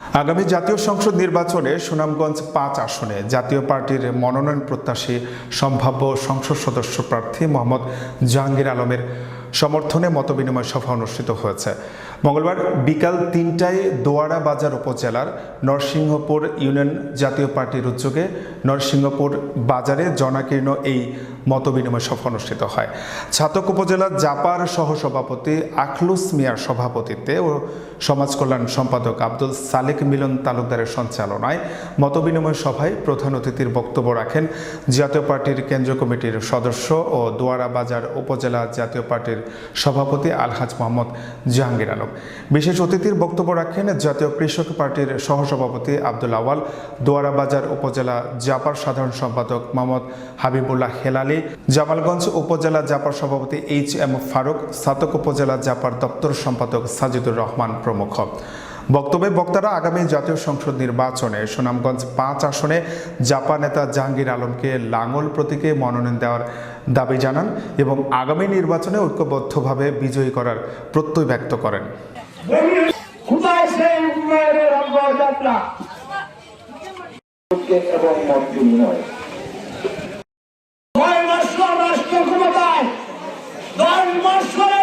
আগামী জাতীয় সংসদ নির্বাচনে সুনামগঞ্জ পাঁচ আসনে জাতীয় পার্টির মনোনয়ন প্রত্যাশী সম্ভাব্য সংসদ সদস্য প্রার্থী মোহাম্মদ জাহাঙ্গীর আলমের সমর্থনে মতবিনিময় সভা অনুষ্ঠিত হয়েছে। মঙ্গলবার বিকাল তিনটায় দোয়ারা বাজার উপজেলার নরসিংহপুর ইউনিয়ন জাতীয় পার্টির উদ্যোগে নরসিংহপুর বাজারে জনাকীর্ণ এই মতবিনিময় সভা অনুষ্ঠিত হয়। ছাতক উপজেলার জাপার সহসভাপতি আখলুস মিয়ার সভাপতিত্বে ও সমাজ কল্যাণ সম্পাদক আব্দুল সালেক মিলন তালুকদারের সঞ্চালনায় মতবিনিময় সভায় প্রধান অতিথির বক্তব্য রাখেন জাতীয় পার্টির কেন্দ্রীয় কমিটির সদস্য ও দোয়ারা বাজার উপজেলা জাতীয় পার্টির সভাপতি আলহাজ মোহাম্মদ জাহাঙ্গীর আলম। বিশেষ অতিথির বক্তব্য রাখেন জাতীয় কৃষক পার্টির সহসভাপতি আব্দুল আওয়াল দোয়ারা বাজার উপজেলা জাপার সাধারণ সম্পাদক মোহাম্মদ হাবিবুল্লাহ হেলালি জামালগঞ্জ উপজেলা জাপার সভাপতি এইচ এম ফারুক, সাতক উপজেলা জাপার দপ্তর সম্পাদক সাজিদুর রহমান প্রমুখ। বক্তব্যে বক্তারা আগামী জাতীয় সংসদ নির্বাচনে সুনামগঞ্জ পাঁচ আসনে জাপা নেতা জাহাঙ্গীর আলমকে লাঙল প্রতীকে মনোনয়ন দেওয়ার দাবি জানান এবং আগামী নির্বাচনে ঐক্যবদ্ধভাবে বিজয়ী করার প্রত্যয় ব্যক্ত করেন। এবং মত মার্শাল